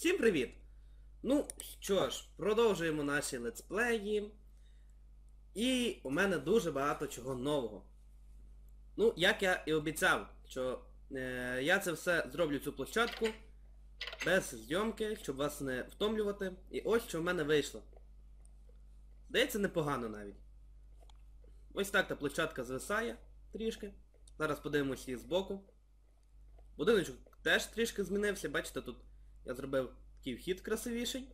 Всім привіт! Ну що ж, продовжуємо наші летсплеї. І у мене дуже багато чого нового. Ну, як я і обіцяв, що е, я це все зроблю цю площадку без зйомки, щоб вас не втомлювати. І ось що в мене вийшло. Здається, непогано навіть. Ось так та площадка звисає трішки. Зараз подивимось її збоку. Будиночок теж трішки змінився, бачите, тут я зробив такий вхід красивіший.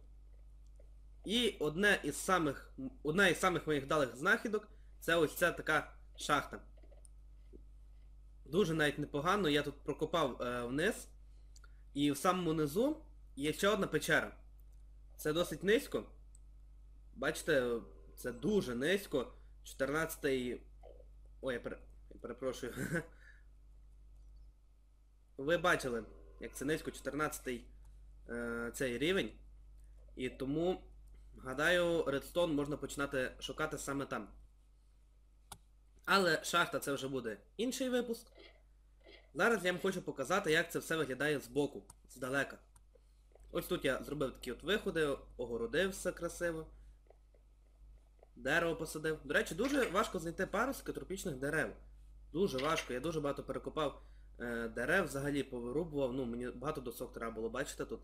І одне із самих, одна із самих моїх далих знахідок це ось ця така шахта. Дуже навіть непогано, я тут прокопав е, вниз. І в самому низу є ще одна печера. Це досить низько. Бачите, це дуже низько. 14-й... Ой, я, пере... я перепрошую. Ви бачили, як це низько 14-й е, цей рівень. І тому, гадаю, редстон можна починати шукати саме там. Але шахта це вже буде інший випуск. Зараз я вам хочу показати, як це все виглядає збоку, здалека. Ось тут я зробив такі от виходи, огородив все красиво. Дерево посадив. До речі, дуже важко знайти паростки тропічних дерев. Дуже важко, я дуже багато перекопав дерев, взагалі повирубував, ну мені багато досок треба було, бачите тут.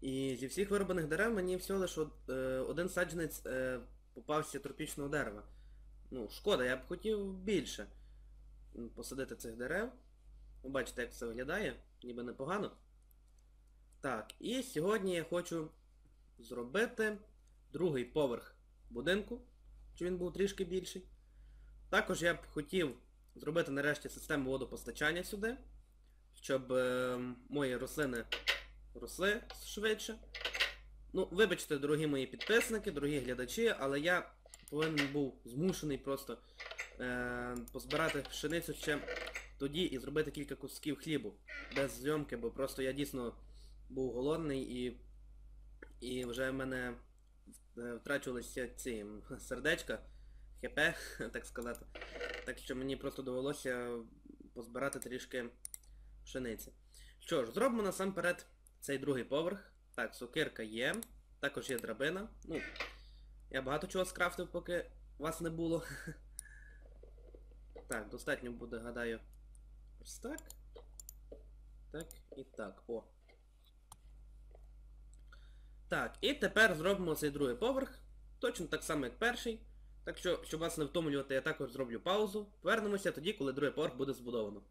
І зі всіх вирубаних дерев мені всього лише е, один саджанець е, попався тропічного дерева. Ну, шкода, я б хотів більше посадити цих дерев. Ви бачите, як все виглядає, ніби непогано. Так, і сьогодні я хочу зробити другий поверх будинку, щоб він був трішки більший. Також я б хотів зробити нарешті систему водопостачання сюди, щоб е, мої рослини росли швидше. Ну, вибачте, дорогі мої підписники, дорогі глядачі, але я повинен був змушений просто е, позбирати пшеницю ще тоді і зробити кілька кусків хлібу без зйомки, бо просто я дійсно був голодний і і вже в мене е, втрачувалися ці сердечка, хп, так сказати. Так що мені просто довелося позбирати трішки пшениці. Що ж, зробимо насамперед цей другий поверх. Так, сокирка є. Також є драбина. Ну, я багато чого скрафтив, поки вас не було. Так, достатньо буде, гадаю, ось так. Так і так. О. Так, і тепер зробимо цей другий поверх. Точно так само, як перший. Так що, щоб вас не втомлювати, я також зроблю паузу. Повернемося тоді, коли другий поверх буде збудовано.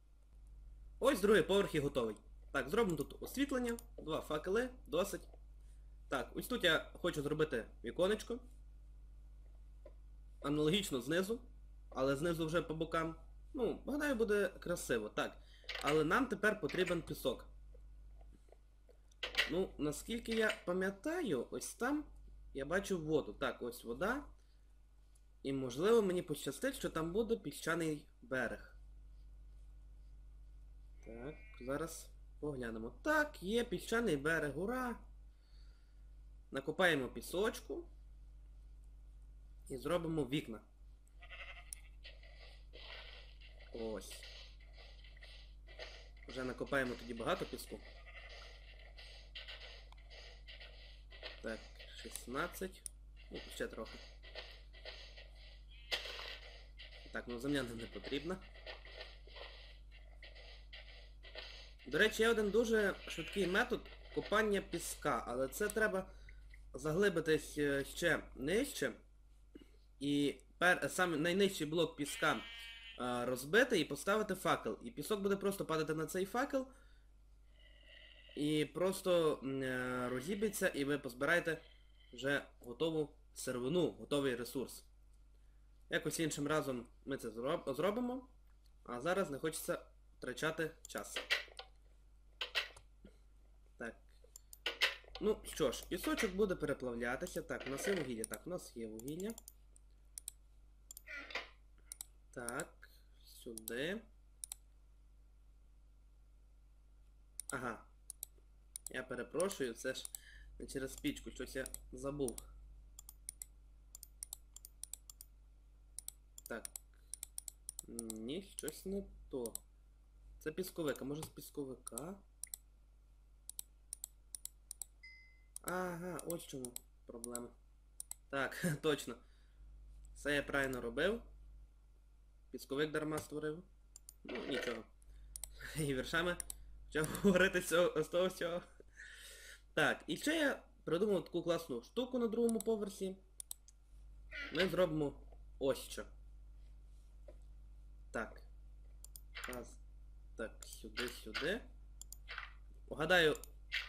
Ось другий поверх і готовий. Так, зробимо тут освітлення, два факели, досить. Так, ось тут я хочу зробити віконечко. Аналогічно знизу, але знизу вже по бокам. Ну, гадаю, буде красиво, так. Але нам тепер потрібен пісок. Ну, наскільки я пам'ятаю, ось там я бачу воду. Так, ось вода. І можливо мені пощастить, що там буде піщаний берег. Так, зараз поглянемо. Так, є піщаний берег, ура! Накопаємо пісочку. І зробимо вікна. Ось. Вже накопаємо тоді багато піску. Так, 16. Ну, ще трохи. Так, ну земля не потрібна. До речі, є один дуже швидкий метод копання піска, але це треба заглибитись е, ще нижче. І пер, саме найнижчий блок піска е, розбити і поставити факел. І пісок буде просто падати на цей факел. І просто е, розіб'ється і ви позбираєте вже готову сервину, готовий ресурс. Якось іншим разом ми це зробимо. А зараз не хочеться втрачати час. Так. Ну що ж, пісочок буде переплавлятися. Так, у нас є вугілля. Так, у нас є вугілля. Так, сюди. Ага. Я перепрошую, це ж не через пічку, щось я забув. Так. Ні, щось не то. Це пісковик, а може з пісковика? Ага, ось чому проблема. Так, точно. Все я правильно робив. Пісковик дарма створив. Ну, нічого. І віршами почав говорити з того всього. Так, і ще я придумав таку класну штуку на другому поверсі. Ми зробимо ось що. Так. Раз. Так, сюди, сюди. Угадаю,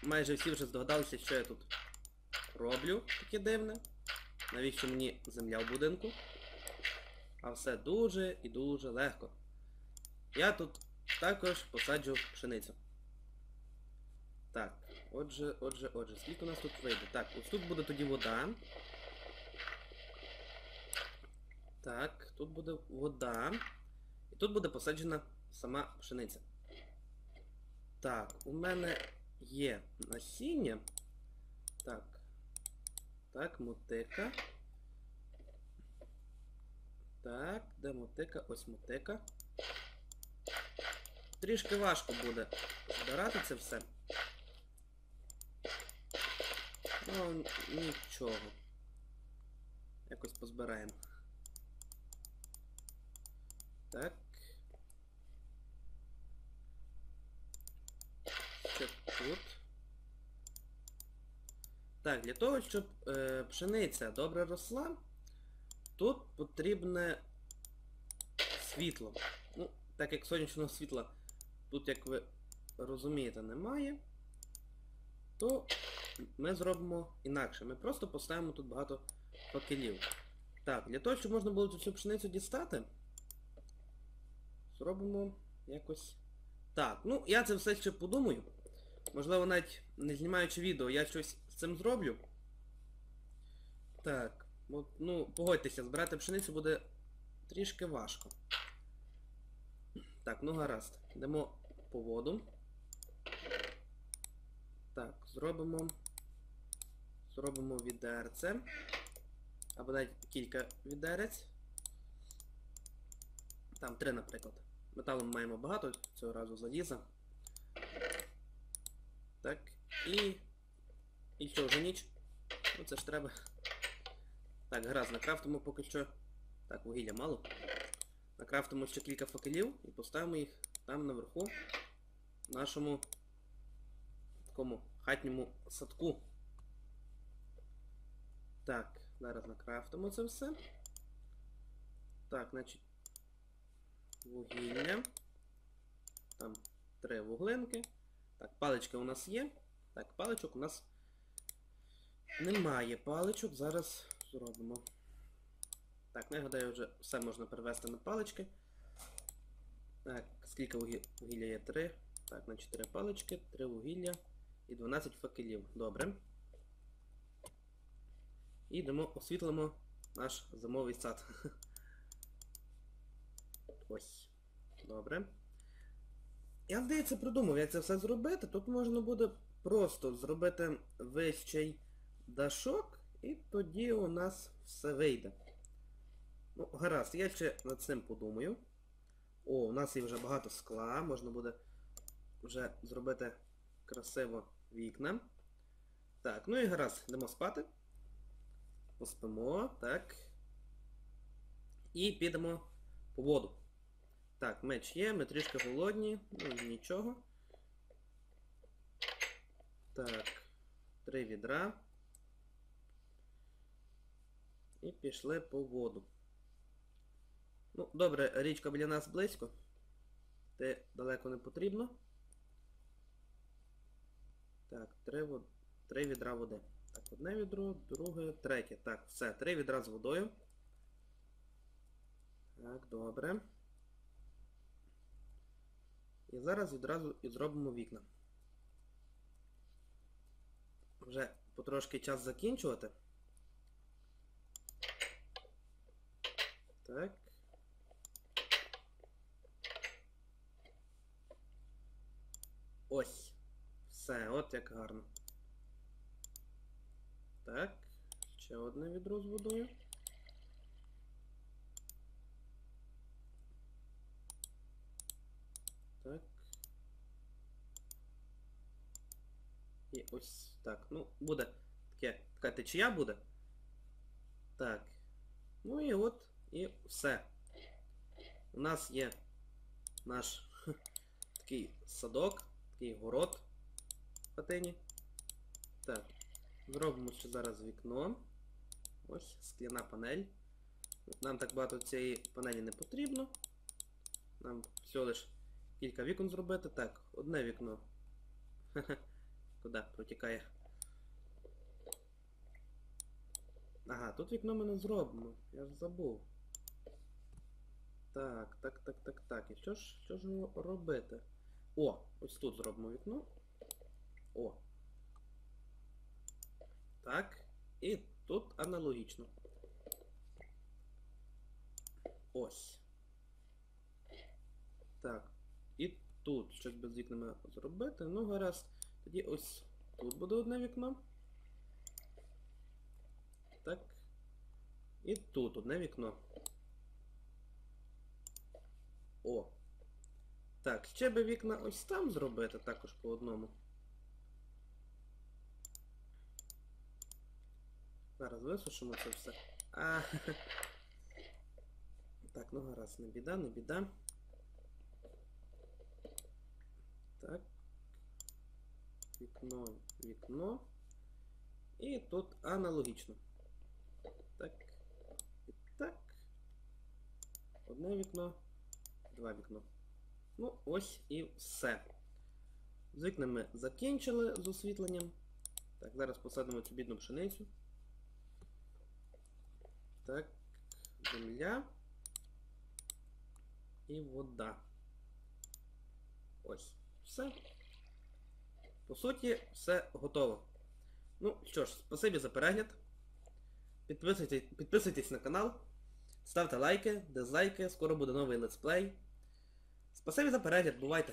майже всі вже здогадалися, що я тут роблю таке дивне. Навіщо мені земля в будинку? А все дуже і дуже легко. Я тут також посаджу пшеницю. Так, отже, отже, отже, скільки у нас тут вийде? Так, ось тут буде тоді вода. Так, тут буде вода. І тут буде посаджена сама пшениця. Так, у мене є насіння. Так. Так, мотика. Так, де мотика? Ось мотика. Трішки важко буде збирати це все. Ну, нічого. Якось позбираємо. Так. Ще тут. Так, для того, щоб е, пшениця добре росла, тут потрібне світло. Ну, так як сонячного світла тут, як ви розумієте, немає, то ми зробимо інакше. Ми просто поставимо тут багато факелів. Так, для того, щоб можна було цю пшеницю дістати, зробимо якось... Так, ну я це все ще подумаю. Можливо, навіть не знімаючи відео, я щось з цим зроблю. Так, от, ну, погодьтеся, збирати пшеницю буде трішки важко. Так, ну гаразд. Йдемо по воду. Так, зробимо. Зробимо відерце. Або навіть кілька відерець. Там три, наприклад. Металом маємо багато, цього разу заліза. Так, і... І що, вже ніч? Ну це ж треба. Так, гаразд, накрафтимо поки що. Так, вугілля мало. Накрафтимо ще кілька факелів і поставимо їх там наверху в нашому такому хатньому садку. Так, зараз накрафтимо це все. Так, значить. Вугілля. Там три вуглинки. Так, палички у нас є. Так, паличок у нас немає паличок. Зараз зробимо. Так, ну, я гадаю, вже все можна перевести на палички. Так, скільки вугілля є? 3. Так, на 4 палички, 3 вугілля і 12 факелів. Добре. І йдемо освітлимо наш зимовий сад. Ось. Добре. Я, здається, придумав, як це все зробити. Тут можна буде просто зробити вищий дашок, і тоді у нас все вийде. Ну, гаразд, я ще над цим подумаю. О, у нас є вже багато скла, можна буде вже зробити красиво вікна. Так, ну і гаразд, йдемо спати. Поспимо, так. І підемо по воду. Так, меч є, ми трішки голодні, ну нічого. Так, три відра. І пішли по воду. Ну, добре, річка біля нас близько. Те далеко не потрібно. Так, три, вод... три відра води. Так, одне відро, друге, третє. Так, все, три відра з водою. Так, добре. І зараз відразу і зробимо вікна. Вже потрошки час закінчувати. Так. Ось. Все, от як гарно. Так. Ще одне відро з водою. Так. І ось так. Ну, буде таке, така течія буде. Так. Ну і от, і все. У нас є наш такий садок, такий город в хатині. Так. Зробимо ще зараз вікно. Ось скляна панель. Нам так багато цієї панелі не потрібно. Нам всього лиш кілька вікон зробити. Так, одне вікно. Хе-хе. Куди протікає? Ага, тут вікно ми не зробимо. Я ж забув. Так, так, так, так, так. І що ж, що ж робити? О, ось тут зробимо вікно. О. Так. І тут аналогічно. Ось. Так. І тут щось без вікнами зробити. Ну, гаразд. Тоді ось тут буде одне вікно. Так. І тут одне вікно. О. Так, ще би вікна ось там зробити також по одному. Зараз висушимо це все. А, Так, ну гаразд, не біда, не біда. Так. Вікно, вікно. І тут аналогічно. Так. І так. Одне вікно, два вікно. Ну, ось і все. З вікнами закінчили з освітленням. Так, зараз посадимо цю бідну пшеницю. Так, земля. І вода. Ось. Все. По суті, все готово. Ну що ж, спасибі за перегляд. Підписуйтесь, підписуйтесь на канал. Ставте лайки, дизлайки, скоро буде новий летсплей. Спасибі за перегляд, бувайте!